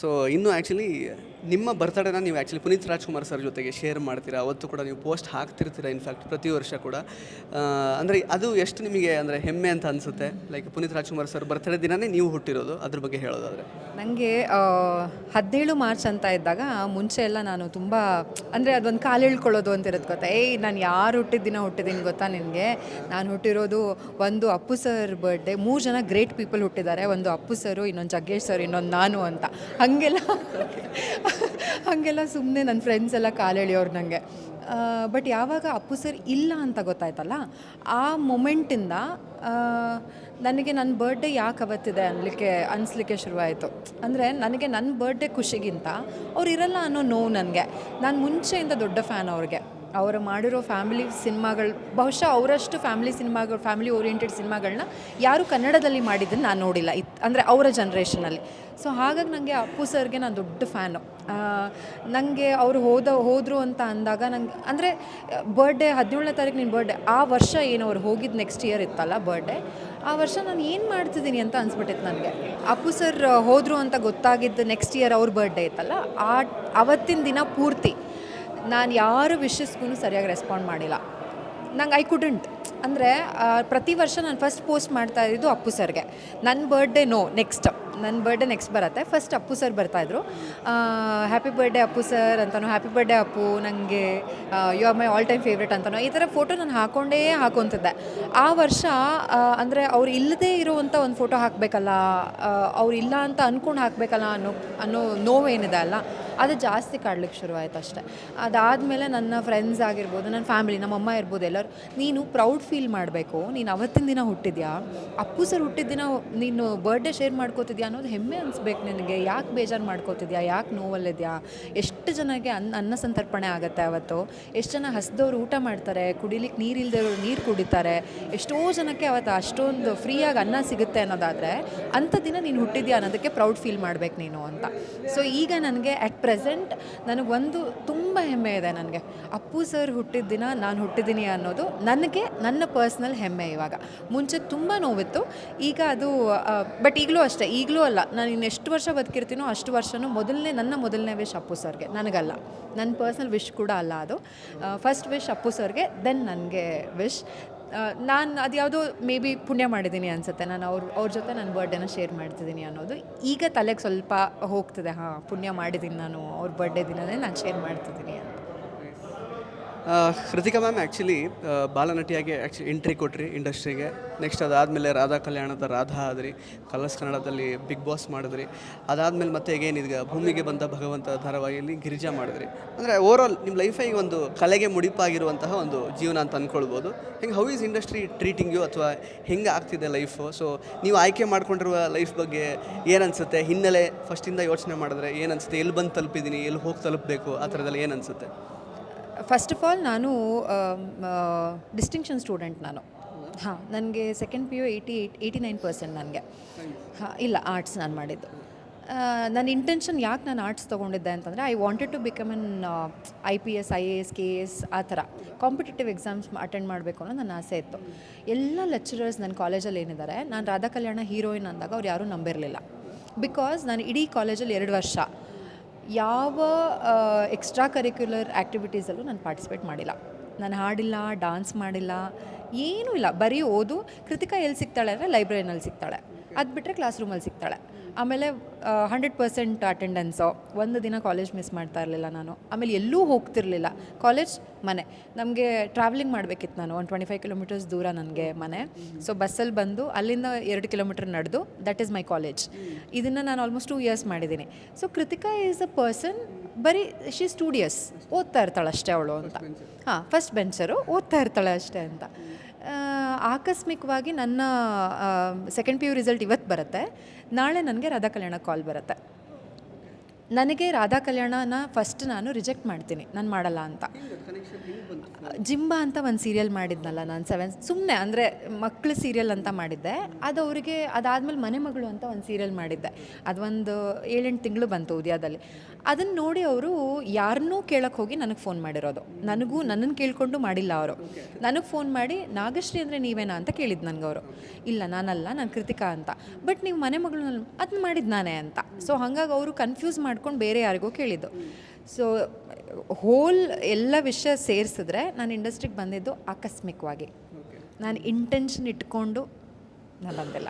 So ಇನ್ನು actually ನಿಮ್ಮ ಬರ್ತಡೇನ ನೀವು ಆ್ಯಕ್ಚುಲಿ ಪುನೀತ್ ರಾಜ್ಕುಮಾರ್ ಸರ್ ಜೊತೆಗೆ ಶೇರ್ ಮಾಡ್ತೀರಾ? ಅವತ್ತು ಕೂಡ ನೀವು ಪೋಸ್ಟ್ ಹಾಕ್ತಿರ್ತೀರಾ ಇನ್ಫ್ಯಾಕ್ಟ್ ಪ್ರತಿ ವರ್ಷ ಕೂಡ. ಅಂದರೆ ಅದು ಎಷ್ಟು ನಿಮಗೆ ಅಂದರೆ ಹೆಮ್ಮೆ ಅಂತ ಅನಿಸುತ್ತೆ? Like Puneeth Rajkumar sir birthday ದಿನನೇ ನೀವು ಹುಟ್ಟಿರೋದು, ಅದ್ರ ಬಗ್ಗೆ ಹೇಳೋದಾದರೆ. ನನಗೆ ಹದಿನೇಳು ಮಾರ್ಚ್ ಅಂತ ಇದ್ದಾಗ ಮುಂಚೆ ಎಲ್ಲ ನಾನು ತುಂಬ, ಅಂದರೆ ಅದೊಂದು ಕಾಲು ಇಳ್ಕೊಳ್ಳೋದು ಅಂತ ಇರೋದು ಗೊತ್ತಾ? ಏಯ್, ನಾನು ಯಾರು ಹುಟ್ಟಿದ ದಿನ ಹುಟ್ಟಿದ್ದೀನಿ ಗೊತ್ತಾ ನಿನಗೆ? ನಾನು ಹುಟ್ಟಿರೋದು ಒಂದು ಅಪ್ಪು ಸರ್ ಬರ್ಡೇ ಮೂರು ಜನ ಗ್ರೇಟ್ ಪೀಪಲ್ ಹುಟ್ಟಿದ್ದಾರೆ. ಒಂದು ಅಪ್ಪು ಸರು ಇನ್ನೊಂದು ಜಗ್ಗೇಶ್ ಸರ್ ಇನ್ನೊಂದು ನಾನು ಅಂತ. ಹಾಗೆಲ್ಲ ಹಾಗೆಲ್ಲ ಸುಮ್ಮನೆ ನನ್ನ ಫ್ರೆಂಡ್ಸ್ ಎಲ್ಲ ಕಾಲೆಳೆಯೋರು ನನಗೆ ಬಟ್ ಯಾವಾಗ ಅಪ್ಪು ಸರ್ ಇಲ್ಲ ಅಂತ ಗೊತ್ತಾಯ್ತಲ್ಲ, ಆ ಮೊಮೆಂಟಿಂದ ನನಗೆ ನನ್ನ ಬರ್ಡೇ ಯಾಕೆ ಅವತ್ತಿದೆ ಅನ್ನಲಿಕ್ಕೆ ಅನಿಸ್ಲಿಕ್ಕೆ ಶುರುವಾಯಿತು. ಅಂದರೆ ನನಗೆ ನನ್ನ ಬರ್ಡೇ ಖುಷಿಗಿಂತ ಅವ್ರು ಇರಲ್ಲ ಅನ್ನೋ ನೋವು ನನಗೆ. ನಾನು ಮುಂಚೆಯಿಂದ ದೊಡ್ಡ ಫ್ಯಾನ್ ಅವ್ರಿಗೆ. ಅವರು ಮಾಡಿರೋ ಫ್ಯಾಮಿಲಿ ಸಿನಿಮಾಗಳು, ಬಹುಶಃ ಅವರಷ್ಟು ಫ್ಯಾಮಿಲಿ ಸಿನಿಮಾಗಳು, ಫ್ಯಾಮಿಲಿ ಓರಿಯೆಂಟೆಡ್ ಸಿನಿಮಾಗಳನ್ನ ಯಾರು ಕನ್ನಡದಲ್ಲಿ ಮಾಡಿದ್ದನ್ನು ನಾನು ನೋಡಿಲ್ಲ. ಇತ್, ಅಂದರೆ ಅವರ ಜನ್ರೇಷನಲ್ಲಿ. ಸೊ ಹಾಗಾಗಿ ನನಗೆ ಅಪ್ಪು ಸರ್ಗೆ ನಾನು ದೊಡ್ಡ ಫ್ಯಾನು. ನನಗೆ ಅವರು ಹೋದ, ಹೋದರು ಅಂತ ಅಂದಾಗ ನಂಗೆ, ಅಂದರೆ ಬರ್ಡೇ, ಹದಿನೇಳನೇ ತಾರೀಕು ನಿನ್ನ ಬರ್ಡೇ, ಆ ವರ್ಷ ಏನು ಅವ್ರು ಹೋಗಿದ್ದು ನೆಕ್ಸ್ಟ್ ಇಯರ್ ಇತ್ತಲ್ಲ ಬರ್ಡೇ, ಆ ವರ್ಷ ನಾನು ಏನು ಮಾಡ್ತಿದ್ದೀನಿ ಅಂತ ಅನ್ಸ್ಬಿಟ್ಟಿತ್ತು ನನಗೆ. ಅಪ್ಪು ಸರ್ ಹೋದರು ಅಂತ ಗೊತ್ತಾಗಿದ್ದು ನೆಕ್ಸ್ಟ್ ಇಯರ್ ಅವ್ರ ಬರ್ಡೇ ಇತ್ತಲ್ಲ, ಆ, ಅವತ್ತಿನ ದಿನ ಪೂರ್ತಿ. ನಾನು ಯಾರು ವಿಶಸ್ಗೂ ಸರಿಯಾಗಿ ರೆಸ್ಪಾಂಡ್ ಮಾಡಿಲ್ಲ. ನಂಗೆ ಐ ಕುಡಂಟ್ ಅಂದರೆ ಪ್ರತಿ ವರ್ಷ ನಾನು ಫಸ್ಟ್ ಪೋಸ್ಟ್ ಮಾಡ್ತಾ ಇದ್ದಿದ್ದು ಅಪ್ಪು ಸರ್ಗೆ. ನನ್ನ ಬರ್ಡೇ ನೋ ನೆಕ್ಸ್ಟ್ ನನ್ನ ಬರ್ಡೇ ನೆಕ್ಸ್ಟ್ ಬರುತ್ತೆ. ಫಸ್ಟ್ ಅಪ್ಪು ಸರ್ ಬರ್ತಾಯಿದ್ರು ಹ್ಯಾಪಿ ಬರ್ಡೇ ಅಪ್ಪು ಸರ್ ಅಂತನೋ ಹ್ಯಾಪಿ ಬರ್ಡೇ ಅಪ್ಪು ನನಗೆ you are my all time favourite ಅಂತನೋ, ಈ ಥರ ಫೋಟೋ ನಾನು ಹಾಕ್ಕೊಂಡೇ ಹಾಕೊತಿದ್ದೆ. ಆ ವರ್ಷ ಅಂದರೆ ಅವ್ರು ಇಲ್ಲದೇ ಇರುವಂಥ ಒಂದು ಫೋಟೋ ಹಾಕಬೇಕಲ್ಲ ಅವ್ರು ಇಲ್ಲ ಅಂತ ಅಂದ್ಕೊಂಡು ಹಾಕಬೇಕಲ್ಲ ಅನ್ನೋ ಅನ್ನೋ ನೋವೇನಿದೆ ಅಲ್ಲ ಅದು ಜಾಸ್ತಿ ಕಾಡ್ಲಿಕ್ಕೆ ಶುರುವಾಯಿತು ಅಷ್ಟೇ. ಅದಾದಮೇಲೆ ನನ್ನ ಫ್ರೆಂಡ್ಸ್ ಆಗಿರ್ಬೋದು, ನನ್ನ ಫ್ಯಾಮಿಲಿ ನಮ್ಮ ಅಮ್ಮ ಇರ್ಬೋದು ಎಲ್ಲರೂ, ನೀನು ಪ್ರೌಡ್ ಫೀಲ್ ಮಾಡಬೇಕು. ನೀನು ಅವತ್ತಿನ ದಿನ ಹುಟ್ಟಿದ್ಯಾ? ಅಪ್ಪು ಸರ್ ಹುಟ್ಟಿದ ದಿನ ನೀನು ಬರ್ಡೇ ಶೇರ್ ಮಾಡ್ಕೋತಿದ್ಯಾ? ಅನ್ನೋದು ಹೆಮ್ಮೆ ಅನಿಸ್ಬೇಕು ನಿನಗೆ. ಯಾಕೆ ಬೇಜಾರು ಮಾಡ್ಕೋತಿದ್ಯಾ? ಯಾಕೆ ನೋವಲ್ಲಿದೆಯಾ? ಎಷ್ಟು ಜನಕ್ಕೆ ಅನ್ನ ಅನ್ನ ಸಂತರ್ಪಣೆ ಆಗುತ್ತೆ ಅವತ್ತು? ಎಷ್ಟು ಜನ ಹಸ್ದವ್ರು ಊಟ ಮಾಡ್ತಾರೆ? ಕುಡಿಲಿಕ್ಕೆ ನೀರು ಇಲ್ದವ್ರು ನೀರು ಕುಡಿತಾರೆ? ಎಷ್ಟೋ ಜನಕ್ಕೆ ಅವತ್ತು ಅಷ್ಟೊಂದು ಫ್ರೀಯಾಗಿ ಅನ್ನ ಸಿಗುತ್ತೆ ಅನ್ನೋದಾದರೆ, ಅಂಥ ದಿನ ನೀನು ಹುಟ್ಟಿದ್ಯಾ ಅನ್ನೋದಕ್ಕೆ ಪ್ರೌಡ್ ಫೀಲ್ ಮಾಡ್ಬೇಕು ನೀನು ಅಂತ. ಸೊ ಈಗ ನನಗೆ ಅಟ್ ನನಗೊಂದು ತುಂಬ ಹೆಮ್ಮೆ ಇದೆ ನನಗೆ. ಅಪ್ಪು ಸರ್ ಹುಟ್ಟಿದ ದಿನ ನಾನು ಹುಟ್ಟಿದ್ದೀನಿ ಅನ್ನೋದು ನನಗೆ, ನನ್ನ ಪರ್ಸ್ನಲ್ ಹೆಮ್ಮೆ ಇವಾಗ. ಮುಂಚೆ ತುಂಬ ನೋವಿತ್ತು. ಈಗ ಅದು ಬಟ್ ಈಗಲೂ ಅಷ್ಟೇ, ಈಗಲೂ ಅಲ್ಲ. ನಾನು ಇನ್ನು ಎಷ್ಟು ವರ್ಷ ಬದುಕಿರ್ತೀನೋ ಅಷ್ಟು ವರ್ಷವೂ ಮೊದಲನೇ, ನನ್ನ ಮೊದಲನೇ ವಿಶ್ ಅಪ್ಪು ಸರ್ಗೆ. ನನಗಲ್ಲ. ನನ್ನ ಪರ್ಸ್ನಲ್ ವಿಶ್ ಕೂಡ ಅಲ್ಲ ಅದು. ಫಸ್ಟ್ ವಿಶ್ ಅಪ್ಪು ಸರ್ಗೆ ದೆನ್ ನನಗೆ ವಿಶ್ ನಾನು ಅದು ಯಾವುದೋ ಮೇ ಬಿ ಪುಣ್ಯ ಮಾಡಿದ್ದೀನಿ ಅನಿಸುತ್ತೆ. ನಾನು ಅವ್ರ ಅವ್ರ ಜೊತೆ ನನ್ನ ಬರ್ಡೇನ ಶೇರ್ ಮಾಡ್ತಿದ್ದೀನಿ ಅನ್ನೋದು. ಈಗ ತಲೆಗೆ ಸ್ವಲ್ಪ ಹೋಗ್ತದೆ, ಹಾಂ, ಪುಣ್ಯ ಮಾಡಿದ್ದೀನಿ ನಾನು, ಅವ್ರ ಬರ್ಡೇ ದಿನನೇ ನಾನು ಶೇರ್ ಮಾಡ್ತಿದ್ದೀನಿ ಅಂತ. ಕೃತಿಕಾ ಮ್ಯಾಮ್ ಆ್ಯಕ್ಚುಲಿ ಬಾಲನಟಿಯಾಗಿ ಆ್ಯಕ್ಚುಲಿ ಎಂಟ್ರಿ ಕೊಟ್ರಿ ಇಂಡಸ್ಟ್ರಿಗೆ ನೆಕ್ಸ್ಟ್ ಅದಾದಮೇಲೆ ರಾಧಾ ಕಲ್ಯಾಣದ ರಾಧಾ ಆದ್ರಿ, ಕಲರ್ಸ್ ಕನ್ನಡದಲ್ಲಿ ಬಿಗ್ ಬಾಸ್ ಮಾಡಿದ್ರಿ. ಅದಾದಮೇಲೆ ಮತ್ತೆ ಈಗ ಭೂಮಿಗೆ ಬಂದ ಭಗವಂತ ಧಾರಾವಾಹಿಯಲ್ಲಿ ಗಿರಿಜಾ ಮಾಡಿದ್ರಿ. ಅಂದರೆ ಓವರಾಲ್ ನಿಮ್ಮ ಲೈಫಿಗೆ ಒಂದು ಕಲೆಗೆ ಮುಡಿಪಾಗಿರುವಂತಹ ಒಂದು ಜೀವನ ಅಂತ ಅಂದ್ಕೊಳ್ಬೋದು ಹೆಂಗೆ how is industry treating you ಅಥವಾ ಹೆಂಗೆ ಆಗ್ತಿದೆ ಲೈಫು ಸೊ ನೀವು ಆಯ್ಕೆ ಮಾಡ್ಕೊಂಡಿರುವ ಲೈಫ್ ಬಗ್ಗೆ ಏನನ್ಸುತ್ತೆ? ಹಿನ್ನೆಲೆ ಫಸ್ಟಿಂದ ಯೋಚನೆ ಮಾಡಿದ್ರೆ ಏನನ್ಸುತ್ತೆ? ಎಲ್ಲಿ ಬಂದು ತಲುಪಿದ್ದೀನಿ ಎಲ್ಲಿ ಹೋಗಿ ತಲುಪಬೇಕು? ಆ ಥರದಲ್ಲಿ ಏನನ್ಸುತ್ತೆ? ಫಸ್ಟ್ ಆಫ್ ಆಲ್ ನಾನು ಡಿಸ್ಟಿಂಕ್ಷನ್ ಸ್ಟೂಡೆಂಟ್ ನಾನು. ಹಾಂ, ನನಗೆ second P U eighty eight eighty nine percent ನನಗೆ. ಹಾಂ, ಇಲ್ಲ ಆರ್ಟ್ಸ್ ನಾನು ಮಾಡಿದ್ದು. ನನ್ನ ಇಂಟೆನ್ಷನ್ ಯಾಕೆ ನಾನು ಆರ್ಟ್ಸ್ ತೊಗೊಂಡಿದ್ದೆ ಅಂತಂದರೆ I wanted to become an I P S I A S K S ಆ ಥರ. ಕಾಂಪಿಟೇಟಿವ್ ಎಕ್ಸಾಮ್ಸ್ ಅಟೆಂಡ್ ಮಾಡಬೇಕು ಅನ್ನೋ ನನ್ನ ಆಸೆ ಇತ್ತು. ಎಲ್ಲ ಲೆಕ್ಚರರ್ಸ್ ನನ್ನ ಕಾಲೇಜಲ್ಲಿ ಏನಿದ್ದಾರೆ, ನಾನು ರಾಧಾ ಕಲ್ಯಾಣ ಹೀರೋಯಿನ್ ಅಂದಾಗ ಅವ್ರು ಯಾರೂ ನಂಬಿರಲಿಲ್ಲ. ಬಿಕಾಸ್ ನಾನು ಇಡೀ ಕಾಲೇಜಲ್ಲಿ ಎರಡು ವರ್ಷ ಯಾವ ಎಕ್ಸ್ಟ್ರಾ ಕರಿಕ್ಯುಲರ್ ಆ್ಯಕ್ಟಿವಿಟೀಸಲ್ಲೂ ನಾನು ಪಾರ್ಟಿಸಿಪೇಟ್ ಮಾಡಿಲ್ಲ. ನಾನು ಹಾಡಿಲ್ಲ ಡಾನ್ಸ್ ಮಾಡಿಲ್ಲ, ಏನೂ ಇಲ್ಲ. ಬರೀ ಓದು, ಕೃತಿಕಾ ಎಲ್ಲಿ ಸಿಗ್ತಾಳೆ ಅಂದರೆ ಲೈಬ್ರರಿನಲ್ಲಿ ಸಿಗ್ತಾಳೆ. ಅದು ಬಿಟ್ಟರೆ ಕ್ಲಾಸ್ ರೂಮಲ್ಲಿ ಸಿಗ್ತಾಳೆ. ಆಮೇಲೆ ಹಂಡ್ರೆಡ್ ಪರ್ಸೆಂಟ್ ಅಟೆಂಡೆನ್ಸು ಒಂದು ದಿನ ಕಾಲೇಜ್ ಮಿಸ್ ಮಾಡ್ತಾ ಇರಲಿಲ್ಲ ನಾನು. ಆಮೇಲೆ ಎಲ್ಲೂ ಹೋಗ್ತಿರಲಿಲ್ಲ. ಕಾಲೇಜ್ ಮನೆ. ನಮಗೆ ಟ್ರಾವೆಲಿಂಗ್ ಮಾಡಬೇಕಿತ್ತು ನಾನು. ಒಂದು ಟ್ವೆಂಟಿ ಫೈವ್ ಕಿಲೋಮೀಟರ್ಸ್ ದೂರ ನನಗೆ ಮನೆ. ಸೊ ಬಸ್ಸಲ್ಲಿ ಬಂದು ಅಲ್ಲಿಂದ ಎರಡು ಕಿಲೋಮೀಟರ್ ನಡೆದು ದಟ್ ಈಸ್ ಮೈ ಕಾಲೇಜ್ ಇದನ್ನು ನಾನು ಆಲ್ಮೋಸ್ಟ್ ಟೂ ಇಯರ್ಸ್ ಮಾಡಿದ್ದೀನಿ. So Krithika is a person ಬರೀ ಶಿ ಸ್ಟೂಡಿಯಸ್ ಓದ್ತಾ ಇರ್ತಾಳೆ ಅಷ್ಟೇ ಅವಳು ಅಂತ. ಹಾಂ ಫಸ್ಟ್ ಬೆಂಚರು ಓದ್ತಾ ಇರ್ತಾಳೆ ಅಷ್ಟೇ ಅಂತ. ಆಕಸ್ಮಿಕವಾಗಿ ನನ್ನ ಸೆಕೆಂಡ್ ಪಿ ಯು ರಿಸಲ್ಟ್ ಇವತ್ತು ಬರುತ್ತೆ. ನಾಳೆ ನನಗೆ ರಾಧಾ ಕಲ್ಯಾಣ ಕಾಲ್ ಬರುತ್ತೆ. ನನಗೆ ರಾಧಾ ಕಲ್ಯಾಣನ ಫಸ್ಟ್ ನಾನು ರಿಜೆಕ್ಟ್ ಮಾಡ್ತೀನಿ. ನಾನು ಮಾಡಲ್ಲ ಅಂತ. ಜಿಂಬಾ ಅಂತ ಒಂದು ಸೀರಿಯಲ್ ಮಾಡಿದ್ನಲ್ಲ ನಾನು ಸೆವೆನ್ ಸುಮ್ಮನೆ ಅಂದರೆ ಮಕ್ಕಳು ಸೀರಿಯಲ್ ಅಂತ ಮಾಡಿದ್ದೆ. ಅದು ಅವರಿಗೆ ಅದಾದಮೇಲೆ ಮನೆ ಮಗಳು ಅಂತ ಒಂದು ಸೀರಿಯಲ್ ಮಾಡಿದ್ದೆ. ಅದೊಂದು ಏಳೆಂಟು ತಿಂಗಳು ಬಂತು ಉದ್ಯಾದಲ್ಲಿ. ಅದನ್ನು ನೋಡಿ ಅವರು ಯಾರನ್ನೂ ಕೇಳಕ್ಕೆ ಹೋಗಿ ನನಗೆ ಫೋನ್ ಮಾಡಿರೋದು. ನನಗೂ ನನ್ನನ್ನು ಕೇಳಿಕೊಂಡು ಮಾಡಿಲ್ಲ ಅವರು. ನನಗೆ ಫೋನ್ ಮಾಡಿ, ನಾಗಶ್ರೀ ಅಂದರೆ ನೀವೇನಾ? ಅಂತ ಕೇಳಿದ್ದು ನನಗೆ ಅವರು. ಇಲ್ಲ, ನಾನಲ್ಲ, ನಾನು ಕೃತಿಕಾ ಅಂತ. ಬಟ್ ನೀವು ಮನೆ ಮಗಳು ಅದನ್ನ ಮಾಡಿದ್ದು ನಾನೇ ಅಂತ. ಸೊ ಹಾಗಾಗಿ ಅವರು ಕನ್ಫ್ಯೂಸ್ ಮಾಡ್ಕೊಂಡು ಬೇರೆ ಯಾರಿಗೋ ಕೇಳಿದ್ದು. ಸೊ ಹೋಲ್ ಎಲ್ಲ ವಿಷಯ ಸೇರಿಸಿದ್ರೆ ನಾನು ಇಂಡಸ್ಟ್ರಿಗೆ ಬಂದಿದ್ದು ಆಕಸ್ಮಿಕವಾಗಿ. ನಾನು ಇಂಟೆನ್ಷನ್ ಇಟ್ಕೊಂಡು ನಾನು ಬಂದಿಲ್ಲ.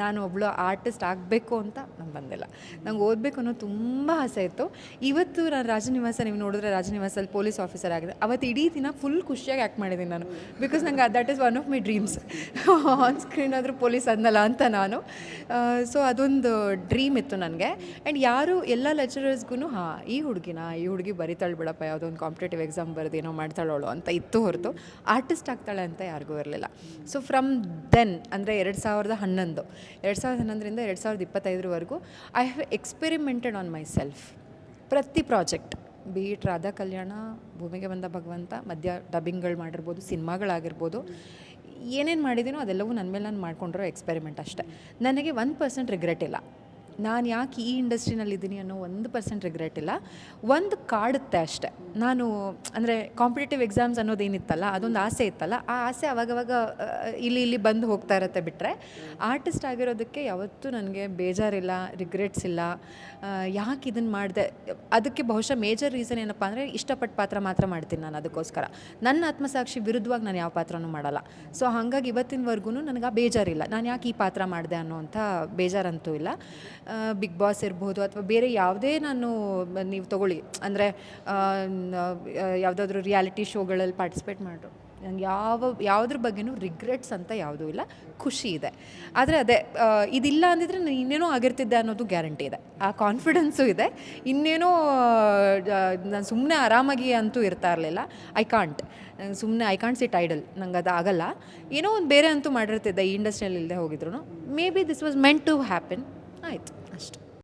ನಾನು ಒಬ್ಬಳು ಆರ್ಟಿಸ್ಟ್ ಆಗಬೇಕು ಅಂತ ನಾನು ಬಂದಿಲ್ಲ. ನಂಗೆ ಓದಬೇಕು ಅನ್ನೋ ತುಂಬ ಆಸೆ ಇತ್ತು. ಇವತ್ತು ನಾನು ರಾಜನಿವಾಸ, ನೀವು ನೋಡಿದ್ರೆ ರಾಜನಿವಾಸಲ್ಲಿ ಪೊಲೀಸ್ ಆಫೀಸರ್ ಆಗಿದೆ. ಅವತ್ತು ಇಡೀ ದಿನ ಫುಲ್ ಖುಷಿಯಾಗಿ ಆ್ಯಕ್ಟ್ ಮಾಡಿದ್ದೀನಿ ನಾನು. ಬಿಕಾಸ್ ನಂಗೆ that is one of my dreams on screen ಆದರೂ ಪೊಲೀಸ್ ಅಂದಲ್ಲ ಅಂತ ನಾನು. ಸೊ ಅದೊಂದು ಡ್ರೀಮ್ ಇತ್ತು ನನಗೆ. ಆ್ಯಂಡ್ ಯಾರು ಎಲ್ಲ ಲೆಕ್ಚರರ್ಸ್ಗೂ ಹಾಂ, ಈ ಹುಡುಗಿನ, ಈ ಹುಡುಗಿ ಬರಿತಾಳೆ ಬಿಡಪ್ಪ, ಯಾವುದೋ ಒಂದು ಕಾಂಪಿಟೇಟಿವ್ ಎಕ್ಸಾಮ್ ಬರೆದೇನೋ ಮಾಡ್ತಾಳೋಳು ಅಂತ ಇತ್ತು ಹೊರತು. ಆರ್ಟಿಸ್ಟ್ ಆಗ್ತಾಳೆ ಅಂತ ಯಾರಿಗೂ ಇರಲಿಲ್ಲ. ಸೊ ಫ್ರಮ್ ದೆನ್ ಅಂದರೆ ಎರಡು ಸಾವಿರದ ಹನ್ನೊಂದು ಎರಡು ಸಾವಿರದ ಹನ್ನೊಂದರಿಂದ ಎರಡು ಸಾವಿರದ ಇಪ್ಪತ್ತೈದರವರೆಗೂ I have experimented on myself ಪ್ರತಿ project, be it Radha Kalyana, ಭೂಮಿಗೆ ಬಂದ ಭಗವಂತ, ಮಧ್ಯ ಡಬ್ಬಿಂಗ್ಗಳು ಮಾಡಿರ್ಬೋದು, ಸಿನಿಮಾಗಳಾಗಿರ್ಬೋದು, ಏನೇನು ಮಾಡಿದ್ದೀನೋ ಅದೆಲ್ಲವೂ ನನ್ನ ಮೇಲೆ ನಾನು ಮಾಡ್ಕೊಂಡಿರೋ ಎಕ್ಸ್ಪೆರಿಮೆಂಟ್ ಅಷ್ಟೇ. ನನಗೆ ಒನ್ ಪರ್ಸೆಂಟ್ ರಿಗ್ರೆಟ್ ಇಲ್ಲ. ನಾನು ಯಾಕೆ ಈ ಇಂಡಸ್ಟ್ರಿನಲ್ಲಿದ್ದೀನಿ ಅನ್ನೋ ಒಂದು ಪರ್ಸೆಂಟ್ ರಿಗ್ರೆಟ್ ಇಲ್ಲ. ಒಂದು ಕಾಡುತ್ತೆ ಅಷ್ಟೆ. ನಾನು, ಅಂದರೆ ಕಾಂಪಿಟೇಟಿವ್ ಎಕ್ಸಾಮ್ಸ್ ಅನ್ನೋದೇನಿತ್ತಲ್ಲ, ಅದೊಂದು ಆಸೆ ಇತ್ತಲ್ಲ, ಆ ಆಸೆ ಅವಾಗವಾಗ ಇಲ್ಲಿ ಇಲ್ಲಿ ಬಂದು ಹೋಗ್ತಾ ಇರುತ್ತೆ ಬಿಟ್ಟರೆ ಆರ್ಟಿಸ್ಟ್ ಆಗಿರೋದಕ್ಕೆ ಯಾವತ್ತೂ ನನಗೆ ಬೇಜಾರಿಲ್ಲ ರಿಗ್ರೆಟ್ಸ್ ಇಲ್ಲ. ಯಾಕೆ ಇದನ್ನು ಮಾಡಿದೆ? ಅದಕ್ಕೆ ಬಹುಶಃ ಮೇಜರ್ ರೀಸನ್ ಏನಪ್ಪ ಅಂದರೆ ಇಷ್ಟಪಟ್ಟ ಪಾತ್ರ ಮಾತ್ರ ಮಾಡ್ತೀನಿ ನಾನು ಅದಕ್ಕೋಸ್ಕರ. ನನ್ನ ಆತ್ಮಸಾಕ್ಷಿ ವಿರುದ್ಧವಾಗಿ ನಾನು ಯಾವ ಪಾತ್ರನೂ ಮಾಡಲ್ಲ. ಸೊ ಹಾಗಾಗಿ ಇವತ್ತಿನವರೆಗೂ ನನಗೆ ಆ ಬೇಜಾರಿಲ್ಲ. ನಾನು ಯಾಕೆ ಈ ಪಾತ್ರ ಮಾಡಿದೆ ಅನ್ನೋವಂಥ ಬೇಜಾರಂತೂ ಇಲ್ಲ. ಬಿಗ್ ಬಾಸ್ ಇರ್ಬೋದು ಅಥವಾ ಬೇರೆ ಯಾವುದೇ ನಾನು ನೀವು ತಗೊಳ್ಳಿ. ಅಂದರೆ ಯಾವುದಾದ್ರೂ ರಿಯಾಲಿಟಿ ಶೋಗಳಲ್ಲಿ ಪಾರ್ಟಿಸಿಪೇಟ್ ಮಾಡ್ರು. ನಂಗೆ ಯಾವ, ಯಾವುದ್ರ ಬಗ್ಗೆನೂ ರಿಗ್ರೆಟ್ಸ್ ಅಂತ ಯಾವುದೂ ಇಲ್ಲ. ಖುಷಿ ಇದೆ. ಆದರೆ ಅದೇ ಇದಿಲ್ಲ ಅಂದಿದ್ರೆ ನಾನು ಇನ್ನೇನೋ ಆಗಿರ್ತಿದ್ದೆ ಅನ್ನೋದು ಗ್ಯಾರಂಟಿ ಇದೆ. ಆ ಕಾನ್ಫಿಡೆನ್ಸು ಇದೆ. ಇನ್ನೇನೋ ನಾನು ಸುಮ್ಮನೆ ಆರಾಮಾಗಿ ಅಂತೂ ಇರ್ತಾ ಇರಲಿಲ್ಲ. ಐ ಕಾಂಟ್ ಸುಮ್ಮನೆ ಐ ಕಾಂಟ್ ಸಿಟ್ ಐಡಲ್ ನಂಗೆ ಅದು ಆಗಲ್ಲ. ಏನೋ ಒಂದು ಬೇರೆ ಅಂತೂ ಮಾಡಿರ್ತಿದ್ದೆ, ಈ ಇಂಡಸ್ಟ್ರಿಯಲ್ಲಿ ಇಲ್ಲದೆ ಹೋಗಿದ್ರು maybe this was meant to happen ಆಯಿತು.